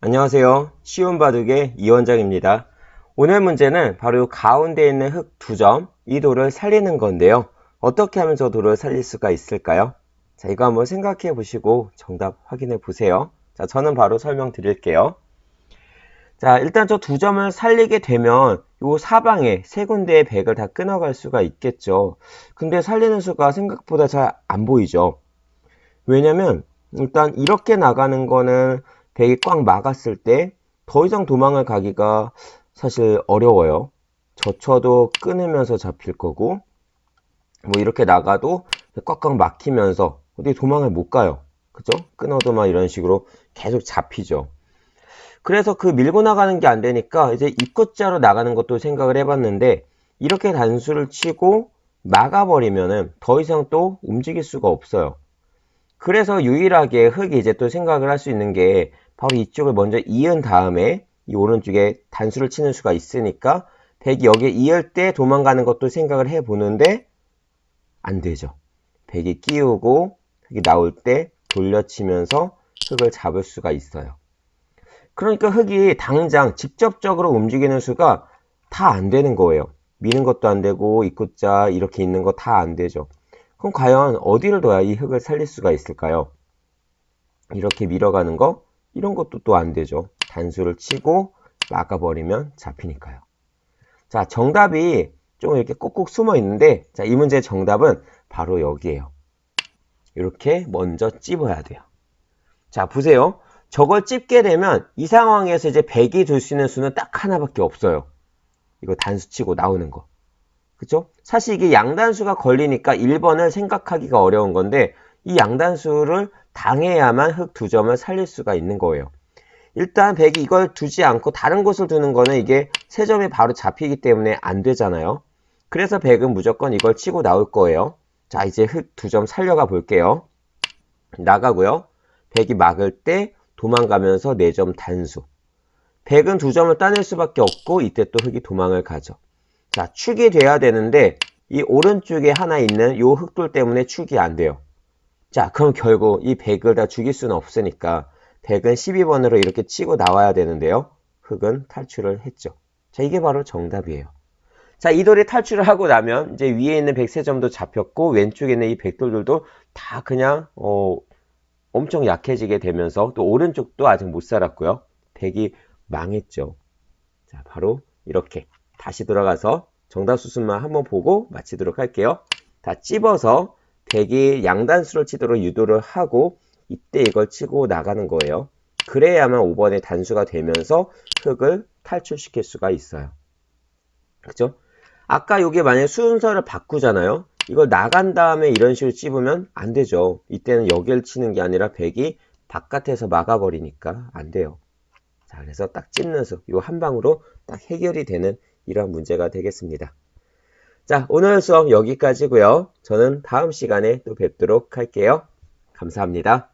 안녕하세요. 쉬운 바둑의 이원장입니다. 오늘 문제는 바로 이 가운데 있는 흙 두 점, 이 돌을 살리는 건데요. 어떻게 하면 저 돌을 살릴 수가 있을까요? 자, 이거 한번 생각해 보시고 정답 확인해 보세요. 자, 저는 바로 설명드릴게요. 자, 일단 저 두 점을 살리게 되면 요 사방에 세 군데의 백을 다 끊어갈 수가 있겠죠. 근데 살리는 수가 생각보다 잘 안 보이죠. 왜냐면 일단 이렇게 나가는 거는 백이 꽉 막았을 때 더 이상 도망을 가기가 사실 어려워요. 젖혀도 끊으면서 잡힐 거고 뭐 이렇게 나가도 꽉꽉 막히면서 어디 도망을 못 가요. 그죠? 끊어도 막 이런 식으로 계속 잡히죠. 그래서 그 밀고 나가는 게 안 되니까 이제 입구자로 나가는 것도 생각을 해봤는데 이렇게 단수를 치고 막아버리면은 더 이상 또 움직일 수가 없어요. 그래서 유일하게 흙이 이제 또 생각을 할 수 있는 게 바로 이쪽을 먼저 이은 다음에 이 오른쪽에 단수를 치는 수가 있으니까 백이 여기에 이을 때 도망가는 것도 생각을 해 보는데 안 되죠. 백이 끼우고 흙이 나올 때 돌려치면서 흙을 잡을 수가 있어요. 그러니까 흙이 당장 직접적으로 움직이는 수가 다 안 되는 거예요. 미는 것도 안 되고 입구자 이렇게 있는 거 다 안 되죠. 그럼 과연 어디를 둬야 이 흙을 살릴 수가 있을까요? 이렇게 밀어가는 거 이런 것도 또 안 되죠. 단수를 치고 막아버리면 잡히니까요. 자, 정답이 좀 이렇게 꼭꼭 숨어 있는데 자, 이 문제의 정답은 바로 여기에요. 이렇게 먼저 찝어야 돼요. 자, 보세요. 저걸 찝게 되면 이 상황에서 이제 100이 둘수 있는 수는 딱 하나밖에 없어요. 이거 단수 치고 나오는 거. 그죠? 사실 이게 양단수가 걸리니까 1번을 생각하기가 어려운 건데 이 양단수를 당해야만 흙 두 점을 살릴 수가 있는 거예요. 일단 100이 이걸 두지 않고 다른 곳을 두는 거는 이게 세 점이 바로 잡히기 때문에 안 되잖아요. 그래서 100은 무조건 이걸 치고 나올 거예요. 자, 이제 흙 두 점 살려가 볼게요. 나가고요. 100이 막을 때 도망가면서 4점 단수. 100은 두 점을 따낼 수밖에 없고 이때 또 흙이 도망을 가죠. 자, 축이 돼야 되는데 이 오른쪽에 하나 있는 요 흙돌 때문에 축이 안 돼요. 자, 그럼 결국 이 100을 다 죽일 수는 없으니까 100은 12번으로 이렇게 치고 나와야 되는데요. 흙은 탈출을 했죠. 자, 이게 바로 정답이에요. 자, 이 돌이 탈출을 하고 나면 이제 위에 있는 103점도 잡혔고 왼쪽에 있는 이 백돌들도 다 그냥 어, 엄청 약해지게 되면서 또 오른쪽도 아직 못 살았고요. 100이 망했죠. 자, 바로 이렇게 다시 돌아가서 정답 수순만 한번 보고 마치도록 할게요. 다 찝어서 100이 양단수를 치도록 유도를 하고 이때 이걸 치고 나가는 거예요. 그래야만 5번의 단수가 되면서 흙을 탈출시킬 수가 있어요. 그죠? 아까 이게 만약에 순서를 바꾸잖아요. 이걸 나간 다음에 이런 식으로 찝으면 안 되죠. 이때는 여기를 치는 게 아니라 100이 바깥에서 막아버리니까 안 돼요. 자, 그래서 딱 찝는 수, 이 한 방으로 딱 해결이 되는 이런 문제가 되겠습니다. 자, 오늘 수업 여기까지고요. 저는 다음 시간에 또 뵙도록 할게요. 감사합니다.